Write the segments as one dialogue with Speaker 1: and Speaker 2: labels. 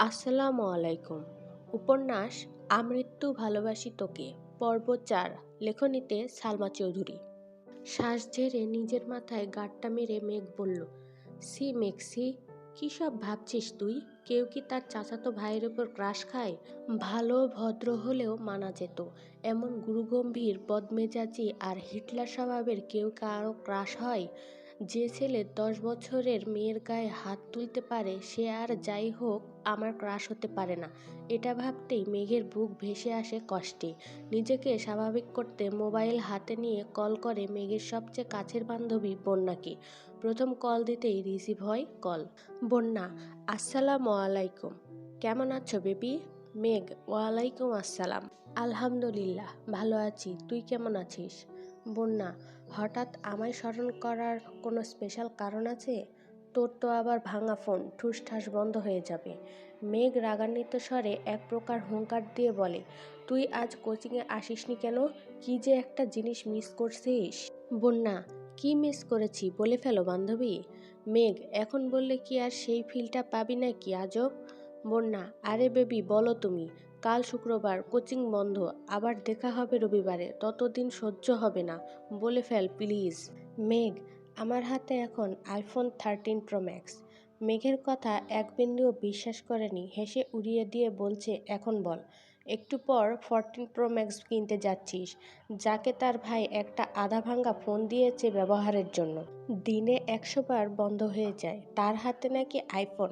Speaker 1: আসসালামু আলাইকুম। উপন্যাস আমৃত্যু ভালোবাসি তোকে পর্ব চার, লেখনীতে সালমা চৌধুরী। শ্বাস ঝেড়ে নিজের মাথায় গাঁটটা মেরে মেঘ বলল সি মেঘ সি কী সব ভাবছিস তুই? কেউ কি তার চাচাতো ভাইয়ের ওপর ক্রাশ খায়? ভালো ভদ্র হলেও মানা যেত। এমন গুরুগম্ভীর বদমেজাজি আর হিটলার স্বভাবের কেউ কারও ক্রাশ হয়? যে ছেলে দশ বছরের মেয়ের গায়ে হাত তুলতে পারে, সে আর যাই হোক আমার ক্রাশ হতে পারে না। এটা ভাবতেই মেঘের বুক ভেসে আসে কষ্টে। নিজেকে স্বাভাবিক করতে মোবাইল হাতে নিয়ে কল করে মেঘের সবচেয়ে কাছের বান্ধবী বন্যাকে। প্রথম কল দিতেই রিসিভ হয় কল। বন্যা, আসসালামু আলাইকুম। কেমন আছো বেবি? মেঘ, ওয়ালাইকুম আসসালাম। আলহামদুলিল্লাহ, ভালো আছি। তুই কেমন আছিস? বন্যা হঠাৎ আমায় স্মরণ করার কোনো স্পেশাল কারণ আছে? তোর তো আবার ভাঙা ফোন ঠুসঠাস বন্ধ হয়ে যাবে। মেঘ রাগান্বিত স্বরে এক প্রকার হুঙ্কার দিয়ে বলে, তুই আজ কোচিংয়ে আসিসনি কেন? কি যে একটা জিনিস মিস করছিস? বন্যা, কি মিস করেছি বলে ফেলো বান্ধবী। মেঘ, এখন বললে কি আর সেই ফিলটা পাবি না কি আজব? বন্যা, আরে বেবি বলো তুমি কাল শুক্রবার কোচিং বন্ধ, আবার দেখা হবে রবিবারে, ততদিন সহ্য হবে না, বলে ফেল, প্লিজ। মেঘ, আমার হাতে এখন আইফোন থার্টিন প্রো ম্যাক্স। মেঘের কথা এক বিন্দুও বিশ্বাস করেনি, হেসে উড়িয়ে দিয়ে বলছে, এখন বল, একটু পর ফরটিন প্রো ম্যাক্স কিনতে যাচ্ছিস, যাকে তার ভাই একটা আধা ভাঙ্গা ফোন দিয়েছে ব্যবহারের জন্য। দিনে একশো বার বন্ধ হয়ে যায়, তার হাতে নাকি আইফোন,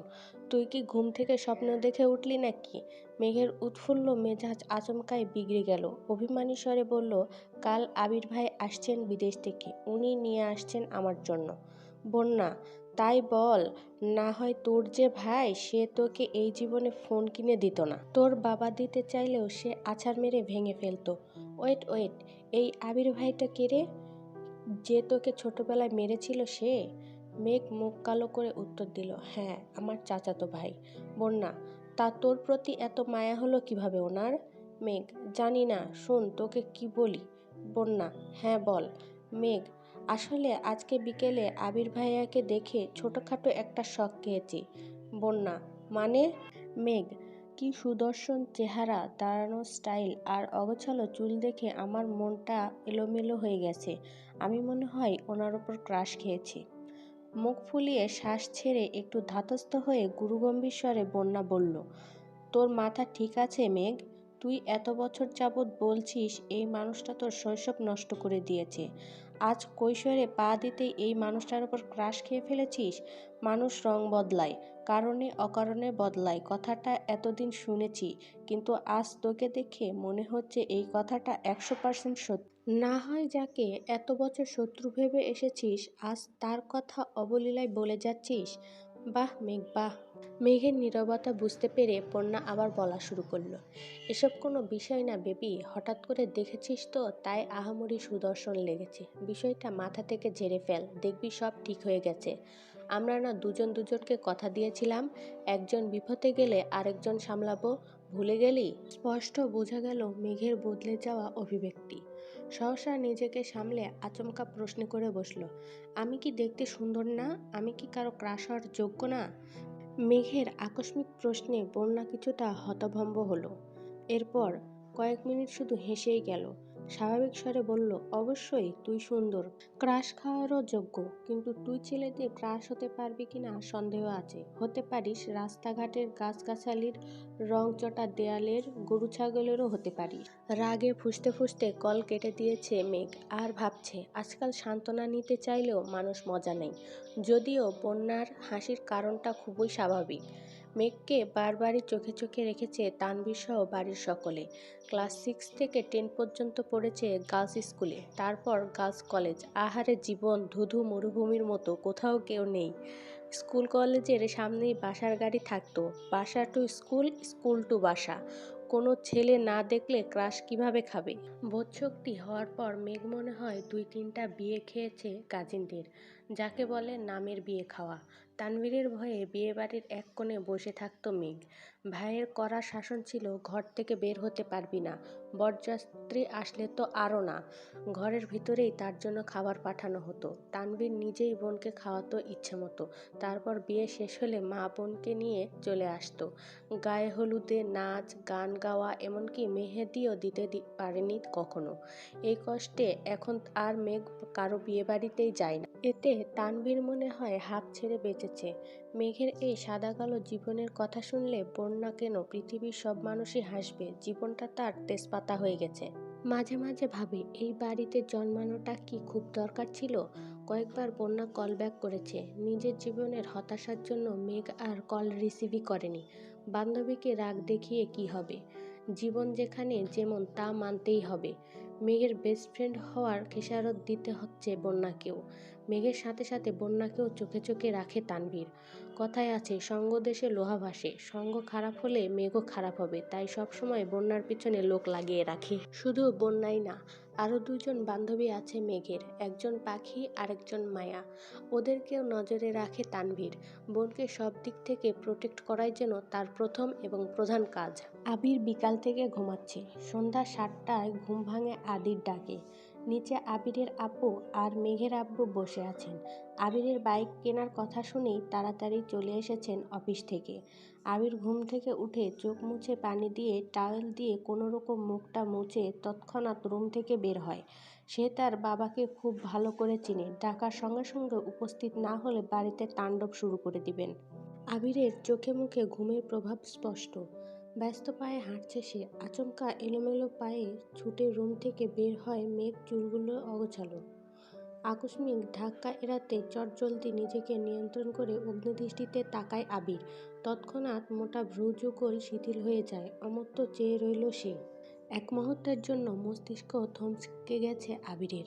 Speaker 1: তুই কি ঘুম থেকে স্বপ্ন দেখে উঠলি নাকি? মেঘের উৎফুল্ল মেজাজ আচমকায় বিগড়ে গেল। অভিমানী স্বরে বলল, কাল আবির ভাই আসছেন বিদেশ থেকে। উনি নিয়ে আসছেন আমার জন্য। বন্যা, তাই বল, না হয় তোর যে ভাই, সে তোকে এই জীবনে ফোন কিনে দিত না। তোর বাবা দিতে চাইলেও সে আছাড় মেরে ভেঙে ফেলতো। ওয়েট ওয়েট, এই আবির ভাইটা কে রে? যে তোকে ছোটবেলায় মেরেছিল সে? মেঘ মুখ কালো করে উত্তর দিল হ্যাঁ আমার চাচাতো ভাই। বন্যা তা তোর প্রতি এত মায়া হলো কীভাবে ওনার? মেঘ, জানি না, শোন, তোকে কি বলি? বন্যা হ্যাঁ বল। মেঘ, আসলে আজকে বিকেলে আবির ভাইয়াকে দেখে ছোটোখাটো একটা শখ খেয়েছি। বন্যা মানে? মেঘ, কি সুদর্শন চেহারা, দাঁড়ানো স্টাইল আর অগোছালো চুল দেখে আমার মনটা এলোমেলো হয়ে গেছে। আমি মনে হয় ওনার ওপর ক্রাশ খেয়েছি। মুখ ফুলিয়ে শ্বাস ছেড়ে একটু ধাতস্থ হয়ে গুরুগম্ভীর স্বরে বন্যা বলল, তোর মাথা ঠিক আছে, মেঘ? তুই এত বছর যাবৎ বলছিস, এই মানুষটা তোর শৈশব নষ্ট করে দিয়েছে। আজ কৈশোরে পা দিতেই এই মানুষটার উপর ক্রাশ খেয়ে ফেলেছিস? মানুষ রং বদলায়। কারণে অকারণে বদলায়। কথাটা এতদিন শুনেছি, কিন্তু আজ তোকে দেখে মনে হচ্ছে এই কথাটা একশো পার্সেন্ট সত্যি। না হয় যাকে এত বছর শত্রু ভেবে এসেছিস, আজ তার কথা অবলীলায় বলে যাচ্ছিস। বাহ, মেঘ, বাহ। মেঘের নীরবতা বুঝতে পেরে পণ্যা আবার বলা শুরু করল। এসব কোনো বিষয় না বেবি, হঠাৎ করে দেখেছিস তো, তাই আহামরি সুদর্শন লেগেছে। বিষয়টা মাথা থেকে ঝেড়ে ফেল, দেখবি সব ঠিক হয়ে গেছে। আমরা না দুজন দুজনকে কথা দিয়েছিলাম, একজন বিপদে গেলে আরেকজন সামলাবো, ভুলে গেলি স্পষ্ট বোঝা গেল মেঘের বদলে যাওয়া অভিব্যক্তি। সহসা নিজেকে সামলে আচমকা প্রশ্ন করে বসল, আমি কি দেখতে সুন্দর না? আমি কি কারও ক্রাশ হওয়ার যোগ্য না? মেঘের আকস্মিক প্রশ্নে বন্যা কিছুটা হতভম্ব হলো। এরপর কয়েক মিনিট শুধু হেসেই গেল স্বাভাবিক স্বরে বলল, অবশ্যই, তুই সুন্দর। ক্রাশ খাওয়ারও যোগ্য, কিন্তু তুই ছেলে দিয়ে ক্রাশ হতে পারবি কিনা সন্দেহ আছে। হতে পারিস, রাস্তাঘাটের গাছগাছালির রংচটা দেয়ালের গরু ছাগলেরও হতে পারিস। রাগে ফুসতে ফুসতে কল কেটে দিয়েছে মেঘ, আর ভাবছে, আজকাল সান্ত্বনা নিতে চাইলেও মানুষ মজা নেই। যদিও বন্যার হাসির কারণটা খুবই স্বাভাবিক। মেঘকে বারবারই চোখে চোখে রেখেছে তানবীর সহ বাড়ির সকলে। ক্লাস সিক্স থেকে টেন পর্যন্ত পড়েছে গার্লস স্কুলে। তারপর গার্লস কলেজ। আহারে জীবন, ধুধু মরুভূমির মতো, কোথাও কেউ নেই। স্কুল কলেজের সামনেই বাসার গাড়ি থাকতো। বাসা টু স্কুল স্কুল টু বাসা। কোনো ছেলে না দেখলে ক্রাশ কীভাবে খাবে? বোধশক্তি হওয়ার পর মেঘ মনে হয় দুই তিনটা বিয়ে খেয়েছে কাজিনদের, যাকে বলে নামের বিয়ে খাওয়া। তানভীরের ভয়ে বিয়েবাড়ির এক কোণে বসে থাকত মেঘ। ভাইয়ের কড়া শাসন ছিল, ঘর থেকে বের হতে পারবি না। বরযাত্রী আসলে তো আরও না। ঘরের ভিতরেই তার জন্য খাবার পাঠানো হতো। তানভীর নিজেই বোনকে খাওয়াতো ইচ্ছে মতো। তারপর বিয়ে শেষ হলে মা বোনকে নিয়ে চলে আসতো। গায়ে হলুদে নাচ, গান গাওয়া, এমনকি মেহেদিও দিতে পারেনি কখনো। এই কষ্টে এখন আর মেঘ কারও বিয়ে বাড়িতেই যায় না। এতে তানভীর মনে হয় হাঁপ ছেড়ে বেঁচেছে। মেঘের এই সাদা কালো জীবনের কথা শুনলে বন্যা কেন পৃথিবীর সব মানুষই হাসবে? জীবনটা তার তেজপাতা হয়ে গেছে। মাঝে মাঝে ভাবি, এই বাড়িতে জন্মানোটা কি খুব দরকার ছিল? কয়েকবার বন্যা কল ব্যাক করেছে। নিজের জীবনের হতাশার জন্য মেঘ আর কল রিসিভই করেনি। বান্ধবীকে রাগ দেখিয়ে কি হবে? জীবন যেখানে যেমন তা মানতেই হবে। মেঘের বেস্ট ফ্রেন্ড হওয়ার খেসারত দিতে হচ্ছে বন্যাকেও। মেঘের সাথে সাথে বন্যাকেও চোখে চোখে রাখে তানভীর। কথায় আছে, সঙ্গ দেশে লোহা ভাসে। সঙ্গ খারাপ হলে মেঘও খারাপ হবে, তাই সবসময় বন্যার পিছনে লোক লাগিয়ে রাখে। শুধু বন্যাই না আরও দুজন বান্ধবী আছে মেঘের, একজন পাখি আরেকজন মায়া। ওদেরকেও নজরে রাখে তানভীর। বোনকে সব দিক থেকে প্রোটেক্ট করাই যেন তার প্রথম এবং প্রধান কাজ। আবির বিকাল থেকে ঘুমাচ্ছে। সন্ধ্যা সাতটায় ঘুম ভাঙে আদির ডাকে। নিচে আবিরের আব্বু আর মেঘের আব্বু বসে আছেন। আবিরের বাইক কেনার কথা শুনেই তাড়াতাড়ি চলে এসেছেন অফিস থেকে। আবির ঘুম থেকে উঠে চোখ মুছে পানি দিয়ে টাওয়েল দিয়ে কোনো রকম মুখটা মুছে তৎক্ষণাৎ রুম থেকে বের হয়। সে তার বাবাকে খুব ভালো করে চিনে। ডাকার সঙ্গে সঙ্গে উপস্থিত না হলে বাড়িতে তাণ্ডব শুরু করে দিবেন। আবিরের চোখে মুখে ঘুমের প্রভাব স্পষ্ট। ব্যস্ত পায়ে হাঁটছে সে। আচমকা এলোমেলো পায়ে ছুটে রুম থেকে বের হয় মেঘ চুলগুলো অগোছালো। আকস্মিক ধাক্কা এড়াতে চটজলদি নিজেকে নিয়ন্ত্রণ করে অগ্নিদৃষ্টিতে তাকায় আবির। তৎক্ষণাৎ মোটা ভ্রুযুগল শিথিল হয়ে যায়, অমর্ত্য চেয়ে রইল সে। এক মুহূর্তের জন্য মস্তিষ্ক থমকে গেছে আবিরের।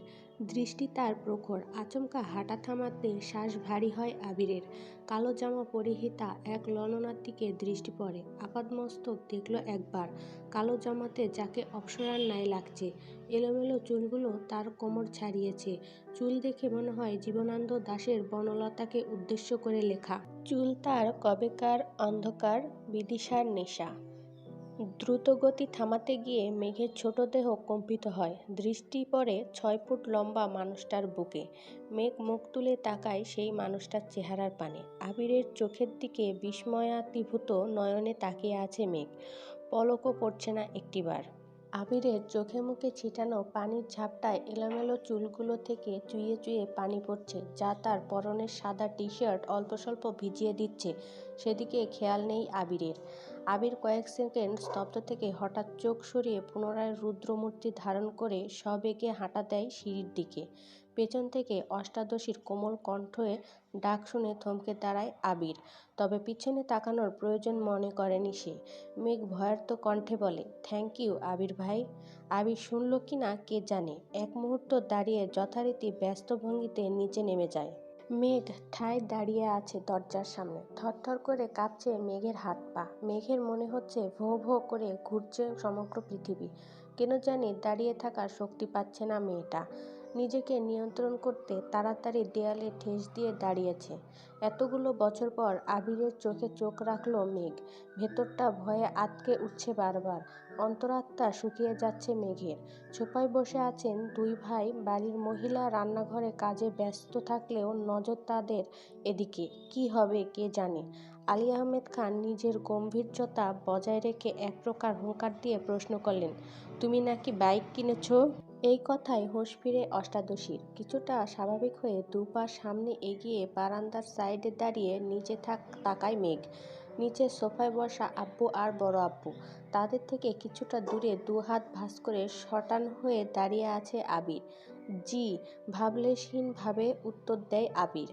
Speaker 1: দৃষ্টি তার প্রখর, আচমকা হাঁটা থামাতে শ্বাস ভারী হয় আবিরের। কালো জামা পরিহিতা এক ললনার দৃষ্টি পড়ে। আপাদমস্তক দেখল একবার, কালো জামাতে যাকে অপসরার নাই লাগছে। এলোমেলো চুলগুলো তার কোমর ছাড়িয়েছে। চুল দেখে মনে হয় জীবনানন্দ দাসের বনলতাকে উদ্দেশ্য করে লেখা। চুল তার কবেকার অন্ধকার বিদিশার নেশা। দ্রুতগতি থামাতে গিয়ে মেঘের ছোট দেহ কম্পিত হয়। দৃষ্টি পড়ে ছয় ফুট লম্বা মানুষটার বুকে। মেঘ মুখ তুলে তাকায় সেই মানুষটার চেহারার পানে। আবিরের চোখের দিকে বিস্ময়াতিভূত নয়নে তাকিয়ে আছে মেঘ। পলকও পড়ছে না একটিবার। আবিরের চোখে মুখে ছিটানো পানির ঝাপটায় এলোমেলো চুলগুলো থেকে চুইয়ে চুইয়ে পানি পড়ছে, যা তার পরনের সাদা টি শার্ট অল্প স্বল্প ভিজিয়ে দিচ্ছে। সেদিকে খেয়াল নেই আবিরের। আবির কয়েক সেকেন্ড স্তব্ধ থেকে হঠাৎ চোখ সরিয়ে পুনরায় রুদ্রমূর্তি ধারণ করে সবেগে হাঁটা দেয় সিঁড়ির দিকে। পেছন থেকে অষ্টাদশীর কোমল কণ্ঠে ডাক শুনে থমকে দাঁড়ায় আবির। তবে পিছনে তাকানোর প্রয়োজন মনে করেনি সে। মেঘ ভয়ার্ত কণ্ঠে বলে থ্যাংক ইউ আবির ভাই। আবির শুনল কি না কে জানে। এক মুহূর্ত দাঁড়িয়ে যথারীতি ব্যস্ত ভঙ্গিতে নিচে নেমে যায়। মেঘ ঠায় দাঁড়িয়ে আছে দরজার সামনে। থরথর করে কাঁপছে মেঘের হাত পা। মেঘের মনে হচ্ছে ভো ভো করে ঘুরছে সমগ্র পৃথিবী। কেন জানি দাঁড়িয়ে থাকার শক্তি পাচ্ছে না মেয়েটা। নিজেকে নিয়ন্ত্রণ করতে তাড়াতাড়ি দেয়ালে ঠেস দিয়ে দাঁড়িয়েছে। এতগুলো বছর পর আবিরের চোখে চোখ রাখল মেঘ। ভেতরটা ভয়ে আটকে উঠছে বারবার। অন্তরাত্মা শুকিয়ে যাচ্ছে মেঘের। ছোপায় বসে আছেন দুই ভাই। বাড়ির মহিলা রান্নাঘরে কাজে ব্যস্ত থাকলেও নজর তাদের এদিকে। কি হবে কে জানে? আলী আহমেদ খান নিজের গম্ভীর্যতা বজায় রেখে এক প্রকার হুঙ্কার দিয়ে প্রশ্ন করলেন, তুমি নাকি বাইক কিনেছ? এই কথায় হোঁশ ফিরে অষ্টাদশীর। কিছুটা স্বাভাবিক হয়ে দুপা সামনে এগিয়ে বারান্দার সাইডে দাঁড়িয়ে নিচে থাক তাকায় মেঘ। নিচে সোফায় বসা আব্বু আর বড় আব্বু। তাদের থেকে কিছুটা দূরে দু হাত ভাস করে শটান হয়ে দাঁড়িয়ে আছে আবির। জি ভাবলেশহীনভাবে উত্তর দেয় আবির।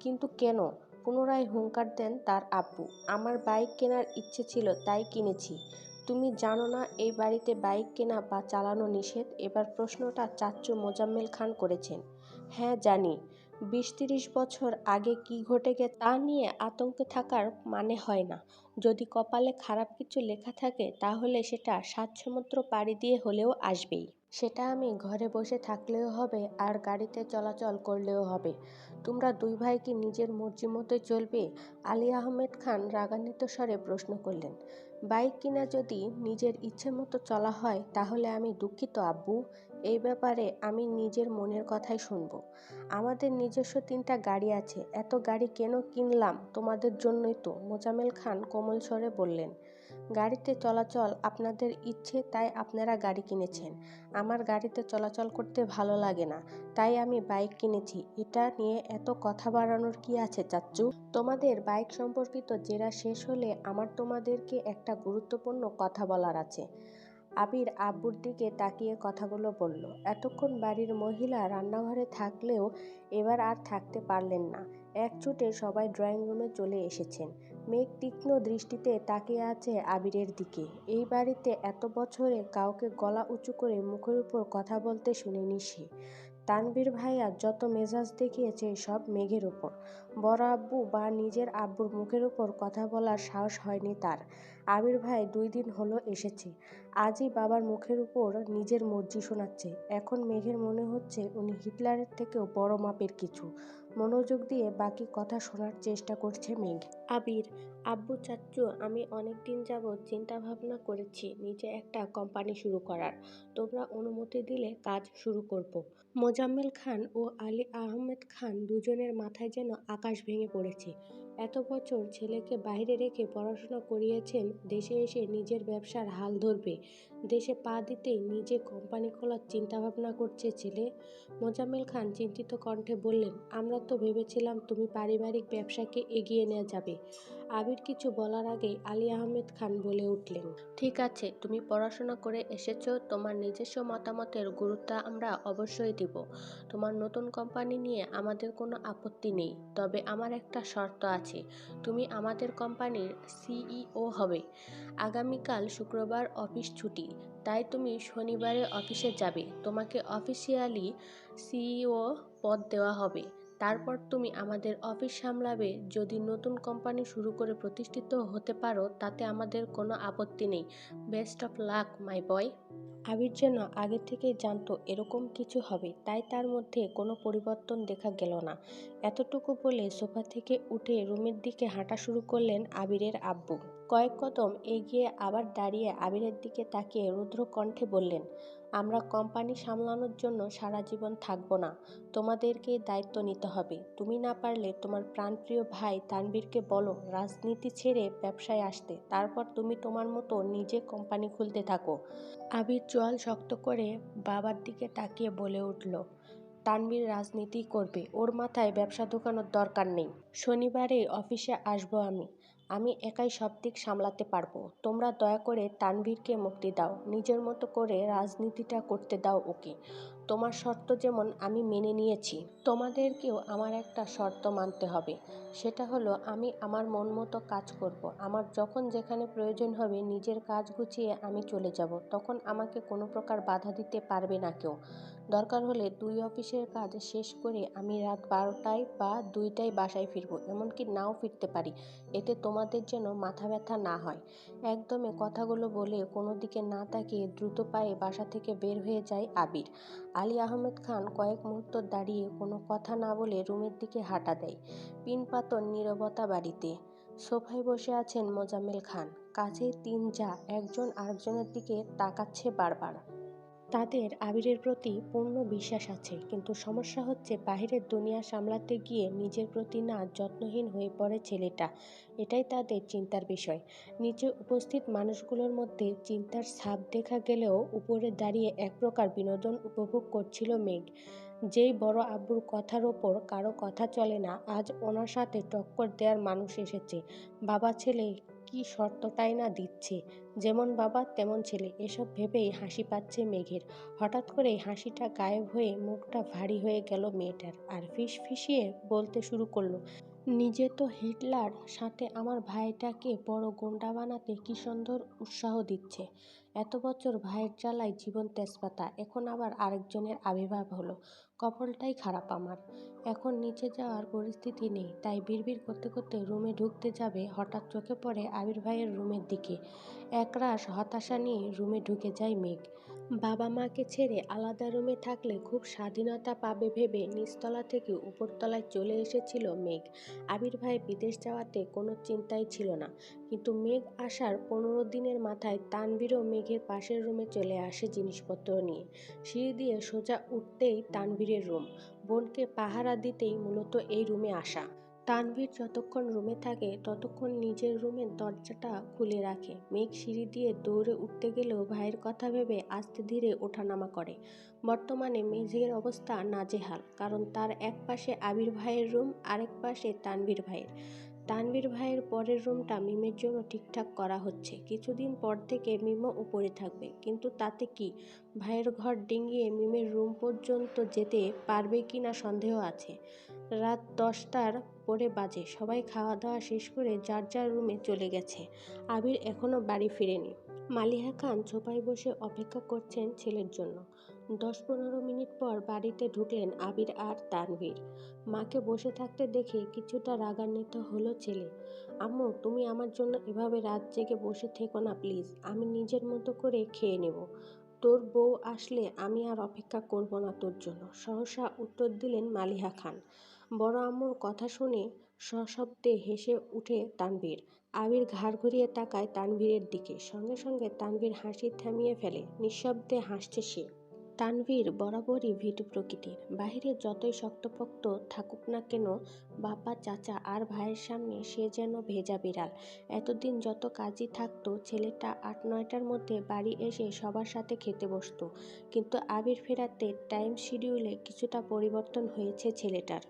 Speaker 1: কিন্তু কেন? পুনরায় হুঙ্কার দেন তার আব্বু। আমার বাইক কেনার ইচ্ছে ছিল, তাই কিনেছি। তুমি জানো না এই বাড়িতে বাইক কেনা বা চালানো নিষেধ? এবার প্রশ্নটা চাচ্চু মোজাম্মেল খান করেছেন। হ্যাঁ জানি। বিশ তিরিশ বছর আগে কি ঘটে গে তা নিয়ে আতঙ্কে থাকার মানে হয় না। যদি কপালে খারাপ কিছু লেখা থাকে, তাহলে সেটা সমুদ্র পাড়ি দিয়ে হলেও আসবেই। সেটা আমি ঘরে বসে থাকলেও হবে আর গাড়িতে চলাচল করলেও হবে। তোমরা দুই ভাই কি নিজের মর্জি মতোই চলবে? আলী আহমেদ খান রাগান্বিত স্বরে প্রশ্ন করলেন। বাইক কিনা যদি নিজের ইচ্ছে মতো চলা হয়, তাহলে আমি দুঃখিত, আব্বু। এই ব্যাপারে আমি নিজের মনের কথাই শুনব। আমাদের নিজস্ব তিনটা গাড়ি আছে। এত গাড়ি কেন কিনলাম? তোমাদের জন্যই তো। মোজামেল খান কোমল স্বরে বললেন। গাড়িতে চলাচল আপনাদের ইচ্ছে, তাই আপনারা গাড়ি কিনেছেন। আমার গাড়িতে চলাচল করতে ভালো লাগে না, তাই আমি বাইক কিনেছি। এটা নিয়ে এত কথা বাড়ানোর কি আছে চাচ্চু? তোমাদের বাইক সম্পর্কিত জেরা শেষ হলে আমার তোমাদেরকে একটা গুরুত্বপূর্ণ কথা বলার আছে। আবির আব্বুর দিকে তাকিয়ে কথাগুলো বলল, এতক্ষণ বাড়ির মহিলা রান্নাঘরে থাকলেও এবার আর থাকতে পারলেন না। এক ছুটে সবাই ড্রয়িং রুমে চলে এসেছেন। মেঘ তীক্ষ্ণ দৃষ্টিতে তাকিয়ে আছে আবিরের দিকে। এই বাড়িতে এত বছরে কাউকে গলা উঁচু করে মুখের উপর কথা বলতে শুনিনি সে। তানবীর ভাইয়া যত মেজাজ দেখিয়েছে সব মেঘের ওপর বড় আব্বু বা নিজের আব্বুর মুখের উপর কথা বলার সাহস হয়নি তার। আবির ভাই দুই দিন হলো এসেছে। আজই বাবার মুখের উপর নিজের মর্জি শোনাচ্ছে। এখন মেঘের মনে হচ্ছে উনি হিটলারের থেকেও বড় মাপের কিছু। মনোযোগ দিয়ে বাকি কথা শোনার চেষ্টা করছে মেঘ। আবির, আব্বু চাচ্চু আমি অনেক দিন যাবৎ চিন্তা ভাবনা করেছি নিজে একটা কোম্পানি শুরু করার। তোমরা অনুমতি দিলে কাজ শুরু করব। মোজাম্মেল খান ও আলী আহমেদ খান দুজনের মাথায় যেন আকাশ ভেঙে পড়েছে। এত বছর ছেলেকে বাইরে রেখে পড়াশোনা করিয়েছেন, দেশে এসে নিজের ব্যবসার হাল ধরবে। দেশে পা দিতেই নিজে কোম্পানি খোলার চিন্তাভাবনা করছে ছেলে। মোজাম্মেল খান চিন্তিত কণ্ঠে বললেন, আমরা তো ভেবেছিলাম তুমি পারিবারিক ব্যবসাকে এগিয়ে নেওয়া যাবে। আবির কিছু বলার আগেই আলী আহমেদ খান বলে উঠলেন, ঠিক আছে, তুমি পড়াশোনা করে এসেছ, তোমার নিজস্ব মতামতের গুরুত্ব আমরা অবশ্যই দিব। তোমার নতুন কোম্পানি নিয়ে আমাদের কোনো আপত্তি নেই, তবে আমার একটা শর্ত আছে, তুমি আমাদের কোম্পানির সিইও হবে। আগামীকাল শুক্রবার অফিস ছুটি, তাই তুমি শনিবারে অফিসে যাবে। তোমাকে অফিসিয়ালি সিইও পদ দেওয়া হবে। তারপর তুমি আমাদের অফিস সামলাবে। যদি নতুন কোম্পানি শুরু করে প্রতিষ্ঠিত হতে পারো, তাতে আমাদের কোনো আপত্তি নেই। Best of luck, my boy. Abir যেন আগে থেকেই জানতো এরকম কিছু হবে, তাই তার মধ্যে কোনো পরিবর্তন দেখা গেল না। এতটুকু বলে সোফা থেকে উঠে রুমের দিকে হাঁটা শুরু করলেন আবিরের আব্বু। কয়েক কদম এগিয়ে আবার দাঁড়িয়ে আবিরের দিকে তাকিয়ে রুদ্র কণ্ঠে বললেন, আমরা কোম্পানি সামলানোর জন্য সারা জীবন থাকব না। তোমাদেরকে দায়িত্ব নিতে হবে। তুমি না পারলে তোমার প্রাণপ্রিয় ভাই তানবীরকে বলো, রাজনীতি ছেড়ে ব্যবসায় আসতে। তারপর তুমি তোমার মতো নিজে কোম্পানি খুলতে থাকো। আবির চোয়াল শক্ত করে বাবার দিকে তাকিয়ে বলে উঠল তানবীর রাজনীতি করবে। ওর মাথায় ব্যবসা ঢোকানোর দরকার নেই। শনিবারে অফিসে আসব আমি। আমি একাই সব দিক সামলাতে পারব। তোমরা দয়া করে তানভীরকে মুক্তি দাও। নিজের মতো করে রাজনীতিটা করতে দাও ওকে। তোমার শর্ত যেমন আমি মেনে নিয়েছি, তোমাদেরকেও আমার একটা শর্ত মানতে হবে। সেটা হলো, আমি আমার মন মতো কাজ করব। আমার যখন যেখানে প্রয়োজন হবে, নিজের কাজ গুছিয়ে আমি চলে যাব। তখন আমাকে কোনো প্রকার বাধা দিতে পারবে না কেউ। দরকার হলে দুই অফিসের কাজ শেষ করে আমি রাত বারোটায় বা দুইটায় বাসায় ফিরবো, এমনকি নাও ফিরতে পারি। এতে তোমাদের যেন মাথা ব্যথা না হয়। একদমে কথাগুলো বলে কোনো দিকে না তাকিয়ে দ্রুত পায়ে বাসা থেকে বের হয়ে যায় আবির। আলী আহমেদ খান কয়েক মুহূর্ত দাঁড়িয়ে কোনো কথা না বলে রুমের দিকে হাঁটা দেয় পিনপাতন নীরবতা বাড়িতে। সোফায় বসে আছেন মোজাম্মেল খান। কাছে তিন যা একজন আরেকজনের দিকে তাকাচ্ছে বারবার। তাদের আবিরের প্রতি পূর্ণ বিশ্বাস আছে, কিন্তু সমস্যা হচ্ছে বাহিরের দুনিয়া সামলাতে গিয়ে নিজের প্রতি না যত্নহীন হয়ে পড়ে ছেলেটা। এটাই তাদের চিন্তার বিষয়। নিচে উপস্থিত মানুষগুলোর মধ্যে চিন্তার ছাপ দেখা গেলেও উপরে দাঁড়িয়ে এক প্রকার বিনোদন উপভোগ করছিল মেঘ। যেই বড় আব্বুর কথার ওপর কারও কথা চলে না, আজ ওনার সাথে টক্কর দেওয়ার মানুষ এসেছে। বাবা ছেলে কি শর্তটাই না দিচ্ছে? যেমন বাবা, তেমন ছেলে। এসব ভেবেই হাসি পাচ্ছে মেঘের। হঠাৎ করে হাসিটা গায়েব হয়ে মুখটা ভারী হয়ে গেল মেয়েটার আর ফিস ফিসিয়ে বলতে শুরু করল, নিজে তো হিটলার, সাথে আমার ভাইটাকে বড় গুন্ডা বানাতে কি সুন্দর উৎসাহ দিচ্ছে? এত বছর ভাইয়ের জ্বালায় জীবন তেজপাতা, এখন আবার আরেকজনের আবির্ভাব হলো। কপালটাই খারাপ আমার। এখন নিচে যাওয়ার পরিস্থিতি নেই, তাই বিড়বিড় করতে করতে রুমে ঢুকতে যাবে, হঠাৎ চোখে পড়ে আবির ভাইয়ের রুমের দিকে। একরাশ হতাশা নিয়ে রুমে ঢুকে যায় মেঘ। বাবা মাকে ছেড়ে আলাদা রুমে থাকলে খুব স্বাধীনতা পাবে ভেবে নিচতলা থেকে উপরতলায় চলে এসেছিল মেঘ। আবির ভাই বিদেশ যাওয়াতে কোনো চিন্তাই ছিল না। কিন্তু মেঘ আসার পনেরো দিনের মাথায় তানভীরও মেঘের পাশের রুমে চলে আসে জিনিসপত্র নিয়ে। সিঁড়ি দিয়ে সোজা উঠতেই তানভীরের রুম। বোনকে পাহারা দিতেই মূলত এই রুমে আসা। তানভীর যতক্ষণ রুমে থাকে, ততক্ষণ নিজের রুমের দরজাটা খুলে রাখে। মেঘ সিঁড়ি দিয়ে দৌড়ে উঠতে গেলেও ভাইয়ের কথা ভেবে আস্তে ধীরে ওঠানামা করে। বর্তমানে মেঘের অবস্থা নাজেহাল, কারণ তার এক পাশে আবির ভাইয়ের রুম, আরেক পাশে তানভীর ভাইয়ের। তানভীর ভাইয়ের পরের রুমটা মিমের জন্য ঠিকঠাক করা হচ্ছে। কিছুদিন পর থেকে মিমও উপরে থাকবে। কিন্তু তাতে কি? ভাইয়ের ঘর ডিঙ্গিয়ে মিমের রুম পর্যন্ত যেতে পারবে কি না সন্দেহ আছে। রাত দশটার পরে বাজে। সবাই খাওয়া দাওয়া শেষ করে যার যার রুমে চলে গেছে। আবির এখনও বাড়ি ফিরেনি। মালিহা খান ছোপায় বসে অপেক্ষা করছেন ছেলের জন্য। দশ পনেরো মিনিট পর বাড়িতে ঢুকলেন আবির আর তানভীর। মাকে বসে থাকতে দেখে কিছুটা রাগান্বিত হলো ছেলে। আম্মু, তুমি আমার জন্য এভাবে রাত জেগে বসে থেকো না প্লিজ, আমি নিজের মতো করে খেয়ে নেব। তোর বউ আসলে আমি আর অপেক্ষা করব না তোর জন্য। সহসা উত্তর দিলেন মালিহা খান। বড় আম্মুর কথা শুনে সশব্দে হেসে উঠে তানভীর। আবির ঘাড় ঘুরিয়ে তাকায় তানভীরের দিকে। সঙ্গে সঙ্গে তানভীর হাসি থামিয়ে ফেলে। নিঃশব্দে হাসছে সে। তানভীর বরাবরই ভিটু প্রকৃতির। বাহিরে যতই শক্তপোক্ত থাকুক না কেন বাবা চাচা আর ভাইয়ের সামনে সে যেন ভেজা বিড়াল। এতদিন যত কাজই থাকতো, ছেলেটা আট, নয়টার মধ্যে বাড়ি এসে সবার সাথে খেতে বসত। কিন্তু আবির ফেরাতে টাইম শিডিউলে কিছুটা পরিবর্তন হয়েছে ছেলেটার।